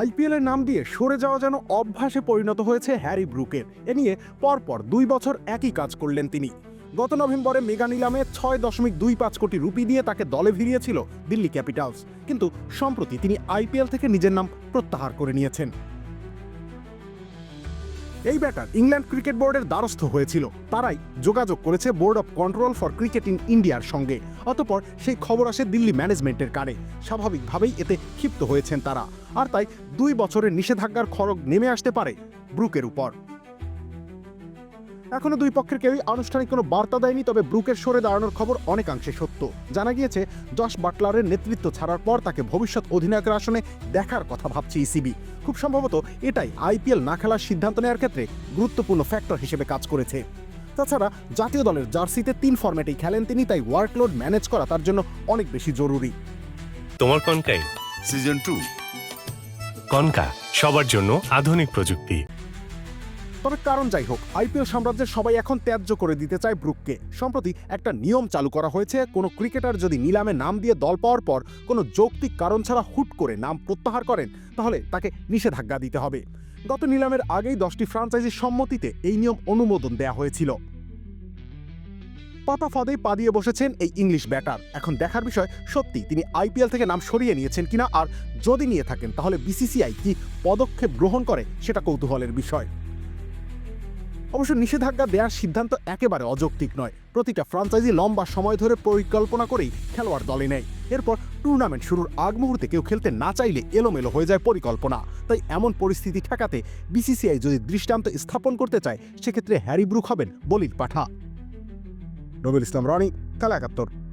IPL এর নাম দিয়ে সরে যাওয়া যেন অভ্যাসে পরিণত হয়েছে হ্যারি ব্রুকের। এ নিয়ে পরপর দুই বছর একই কাজ করলেন তিনি। গত নভেম্বরে মেগা নিলামে ছয় দশমিক দুই পাঁচ কোটি রুপি দিয়ে তাকে দলে ভিড়িয়েছিল দিল্লি ক্যাপিটালস। কিন্তু সম্প্রতি তিনি আইপিএল থেকে নিজের নাম প্রত্যাহার করে নিয়েছেন। এই ব্যাটার ইংল্যান্ড ক্রিকেট বোর্ডের দ্বারস্থ হয়েছিল। তারাই যোগাযোগ করেছে board of control for cricket in ইন্ডিয়ার সঙ্গে। অতপর সেই খবর আসে দিল্লি ম্যানেজমেন্টের কানে স্বাভাবিকভাবেই এতে ক্ষিপ্ত হয়েছেন তারা। আর তাই দুই বছরের নিষেধাজ্ঞার খড়গ নেমে আসতে পারে ব্রুকের উপর। এখনও দুই পক্ষের কেউই আনুষ্ঠানিক কোনো বার্তা দেয়নি তবে ব্রুকের সরে দাঁড়ানোর খবর অনেকাংশে সত্য। জানা গিয়েছে জশ বাটলারের নেতৃত্ব ছাড়ার পর তাকে ভবিষ্যৎ অধিনায়কের আসনে দেখার কথা ভাবছে ইসিবি খুব সম্ভবত এটাই আইপিএল না খেলার সিদ্ধান্ত নেওয়ার ক্ষেত্রে গুরুত্বপূর্ণ ফ্যাক্টর হিসেবে কাজ করেছে। তাছাড়া জাতীয় দলের জার্সিতে তিন ফরম্যাটেই খেলেন তিনি তাই ওয়ার্কলোড ম্যানেজ করা তার জন্য অনেক বেশি জরুরি। তোমার কনকাই সিজন টু কনকা সবার জন্য আধুনিক প্রযুক্তি। তবে কারণ যাই হোক, আইপিএল সাম্রাজ্যের সবাই এখন ত্যায্য করে দিতে চায় ব্রুককে। সম্প্রতি একটা নিয়ম চালু করা হয়েছে, কোনো ক্রিকেটার যদি নিলামে নাম দিয়ে দল পাওয়ার পর কোনো যৌক্তিক কারণ ছাড়া হুট করে নাম প্রত্যাহার করেন, তাহলে তাকে নিষেধাজ্ঞা দিতে হবে। গত নিলামের আগেই দশটি ফ্রাঞ্চাইজির সম্মতিতে এই নিয়ম অনুমোদন দেয়া হয়েছিল। পাতা ফাঁদে পা দিয়ে বসেছেন এই ইংলিশ ব্যাটার। এখন দেখার বিষয় সত্যি তিনি আইপিএল থেকে নাম সরিয়ে নিয়েছেন কিনা? আর যদি নিয়ে থাকেন, তাহলে বিসিসিআই কি পদক্ষেপ গ্রহণ করে, সেটা কৌতূহলের বিষয়। অবশ্য নিষেধাজ্ঞা দেওয়ার সিদ্ধান্ত একেবারে অযৌক্তিক নয়। প্রতিটা ফ্রাঞ্চাইজি লম্বা সময় ধরে পরিকল্পনা করেই খেলোয়াড় দলে নেয়। এরপর টুর্নামেন্ট শুরুর আগ মুহূর্তে কেউ খেলতে না চাইলে এলোমেলো হয়ে যায় পরিকল্পনা। তাই এমন পরিস্থিতি ঠেকাতে বিসিসিআই যদি দৃষ্টান্ত স্থাপন করতে চায়, সেক্ষেত্রে হ্যারি ব্রুক হবেন বলির পাঠা। নবীল ইসলাম রনি কালাকাত্তর একাত্তর।